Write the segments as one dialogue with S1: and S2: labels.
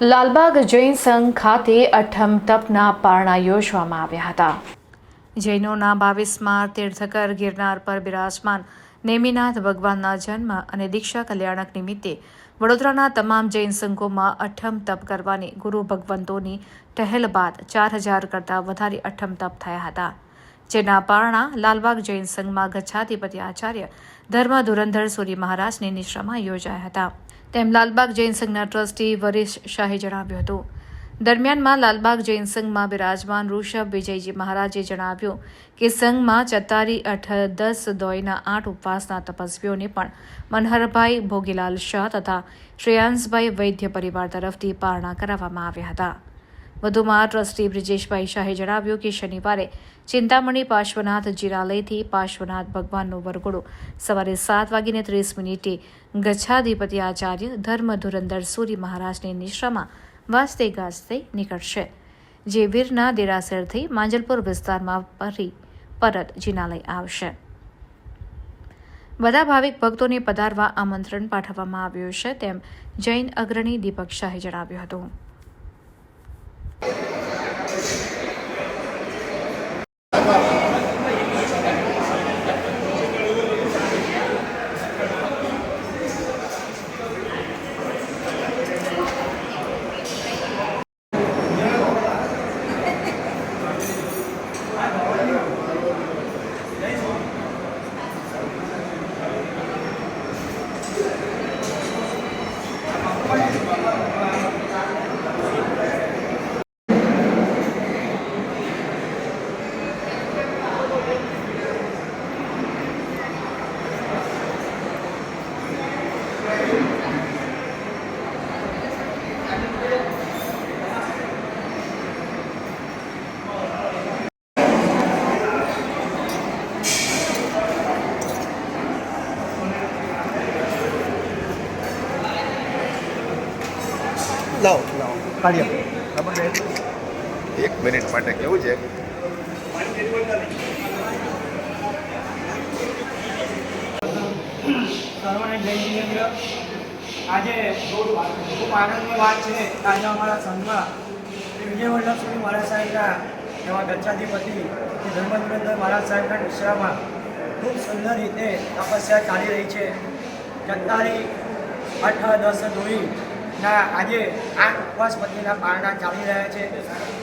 S1: લાલબાગ જૈન સંઘ ખાતે અઠમ તપના પારણા યોજવામાં આવ્યા હતા. જૈનોના બાવીસમાં તીર્થકર ગિરનાર પર બિરાજમાન નેમિનાથ ભગવાનના જન્મ અને દીક્ષા કલ્યાણક નિમિત્તે વડોદરાના તમામ જૈન સંઘોમાં અઠમ તપ કરવાની ગુરુ ભગવંતોની ટહેલ બાદ ચાર હજાર કરતાં વધારે અઠમ તપ થયા હતા. જેના પારણા લાલબાગ જૈન સંઘમાં ગચ્છાધિપતિ આચાર્ય ધર્મ ધુરંધર સૂરી મહારાજની નિશ્રામાં યોજાયા હતા. તેમ લાલબાગ જૈન ટ્રસ્ટી વરિષ્ઠ શાહે જણાવ્યું હતું. દરમિયાનમાં લાલબાગ જૈન સંઘમાં બિરાજમાન ઋષભ વિજયજી મહારાજે જણાવ્યું કે સંઘમાં ચતારી, અઠ, દસ દોયના આઠ ઉપવાસના તપસ્વીઓને પણ મનહરભાઈ, ભોગીલાલ શાહ તથા શ્રેયાંશભાઈ વૈદ્ય પરિવાર તરફથી પારણા કરાવવામાં આવ્યા હતા. વધુમાં ટ્રસ્ટી બ્રિજેશભાઈ શાહે જણાવ્યું કે શનિવારે ચિંતામણી પાર્શ્વનાથ જીરાલયથી પાર્શ્વનાથ ભગવાનનો વરઘોડો સવારે સાત વાગીને ત્રીસ મિનિટે ગચ્છાધિપતિ આચાર્ય ધર્મ ધુરંધર સૂરી મહારાજની નિશ્રામાં વાજતે ગાજતે નીકળશે, જે વીરના દેરાસરથી માંજલપુર વિસ્તારમાં ફરી પરત જિનાલય આવશે. બધા ભાવિક ભક્તોને પધારવા આમંત્રણ પાઠવવામાં આવ્યું છે તેમ જૈન અગ્રણી દીપક શાહે જણાવ્યું હતું.
S2: લાવો. લાવો કાઢી આપો.
S3: એક મિનિટ માટે કેવું છે?
S4: સર્વને જય જિનેન્દ્ર આજે ખૂબ આનંદની વાત છે. આજે અમારા સંઘમાં વિજય વલ્લભ સ્વામી મહારાજ સાહેબના એવા ગચ્છાધિપતિ શ્રી ધર્મધુરેન્દ્ર મહારાજ સાહેબના નિશ્રામાં ખૂબ સુંદર રીતે તપસ્યા ચાલી રહી છે. જતારી અઠ દસ દોઈ ના આજે આઠ ઉપવાસ પતિના પારણા ચાલી રહ્યા છે.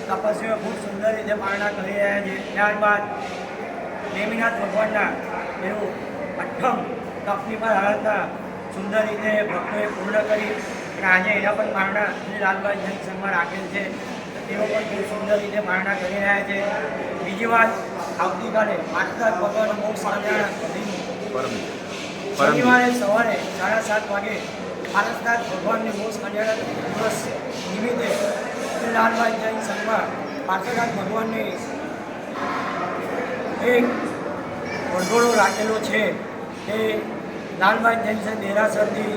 S4: તપસ્વીઓ ખૂબ સુંદર રીતે પારણા કરી રહ્યા છે. ત્યારબાદ નેમિનાથ ભગવાનના એવું અઠ્ઠમ તપની પર આરાધના સુંદર રીતે ભક્તોએ પૂર્ણ કરી અને આજે એના પણ પારણા શ્રી લાલભાઈ જનસંઘમાં રાખેલ છે. તેઓ પણ ખૂબ સુંદર રીતે પારણા કરી રહ્યા છે. બીજી વાત આવતીકાલે માત્ર ભગવાન
S3: પરમ પરમ
S4: શનિવારે સવારે સાડા સાત વાગે પારસનાથ ભગવાનની મોક્ષ કલ્યાણ દિવસ નિમિત્તે લાલભાઈ જૈન સંઘમાં પાર્શ્વનાથ ભગવાનની એક વંડોળો રાખેલો છે તે લાલભાઈ જૈન સંઘ દેરાસરથી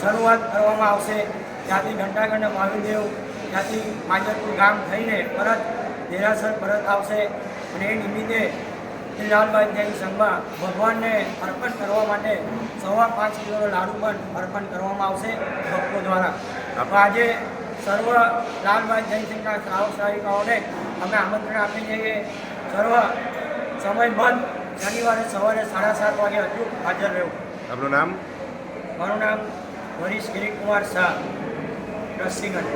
S4: શરૂઆત કરવામાં આવશે. ત્યાંથી ઘંટાગંડ મહાવીરદેવ, ત્યાંથી માજરપુર ગામ થઈને પરત દેરાસર પરત આવશે અને એ નિમિત્તે લાલભાઈ દેવી સંઘમાં ભગવાનને અર્પણ કરવા માટે સવા પાંચ કિલોનો લાડુ પણ અર્પણ કરવામાં આવશે ભક્તો દ્વારા. આજે સર્વ લાલભાઈ જૈન સંઘના શ્રાવક શ્રાવિકાઓને અમે આમંત્રણ આપીએ છીએ કે સર્વ સમય બંધ શનિવારે સવારે સાડા સાત વાગે અચૂક હાજર રહેવું.
S3: આપનું નામ?
S4: મારું નામ હરીશ ગિરીકુમાર શાહ રસીગઢ